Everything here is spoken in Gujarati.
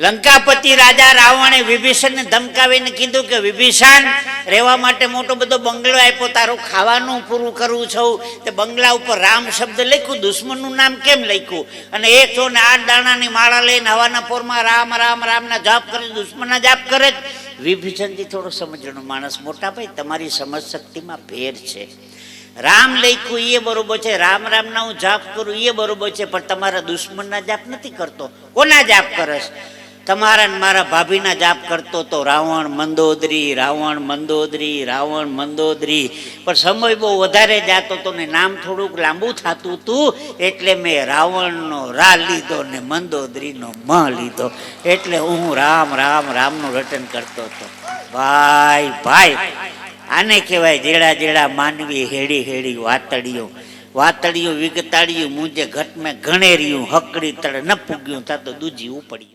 લંકાપતિ રાજા રાવણે વિભીષણને ધમકાવીને કીધું કે, વિભીષણ, રહેવા માટે મોટો બધો બંગલો આપ્યો, તારું ખાવાનું પૂરું કરવું છું. તે બંગલા ઉપર રામ શબ્દ લખ્યું, દુશ્મનનું નામ કેમ લખ્યું? અને એકસો ને આઠ દાણાની માળા લઈને હવાના પોરમાં રામ રામ, રામના જાપ કરે, દુશ્મનના જાપ કરે જ. વિભીષણથી થોડો સમજણો માણસ, મોટા ભાઈ, તમારી સમજ શક્તિમાં ફેર છે. રામ લખ્યું એ બરોબર છે. રામ, રામના હું જાપ કરું એ બરોબર છે. પણ તમારા દુશ્મનના જાપ નથી કરતો. કોના જાપ કરસ તમારા ને મારા ભાભીના જાપ કરતો તો રાવણ મંદોદરી રાવણ મંદોદરી રાવણ મંદોદરી. પણ સમય બહુ વધારે જતો તો ને નામ થોડુંક લાંબુ થતું હતું એટલે મેં રાવણનો રા લીધો ને મંદોદરીનો મ લીધો. એટલે હું રામ રામ, રામનું રટન કરતો હતો. ભાઈ ભાઈ, આને કહેવાય જેડા જેડા માનવી હેડી હેડી વાતડીઓ વાતડીઓ વિગતાડિયું મુજે ઘટમે ઘણેર્યું હકડી તળે ન પૂગ્યું તો દૂજી ઉપડ્યું.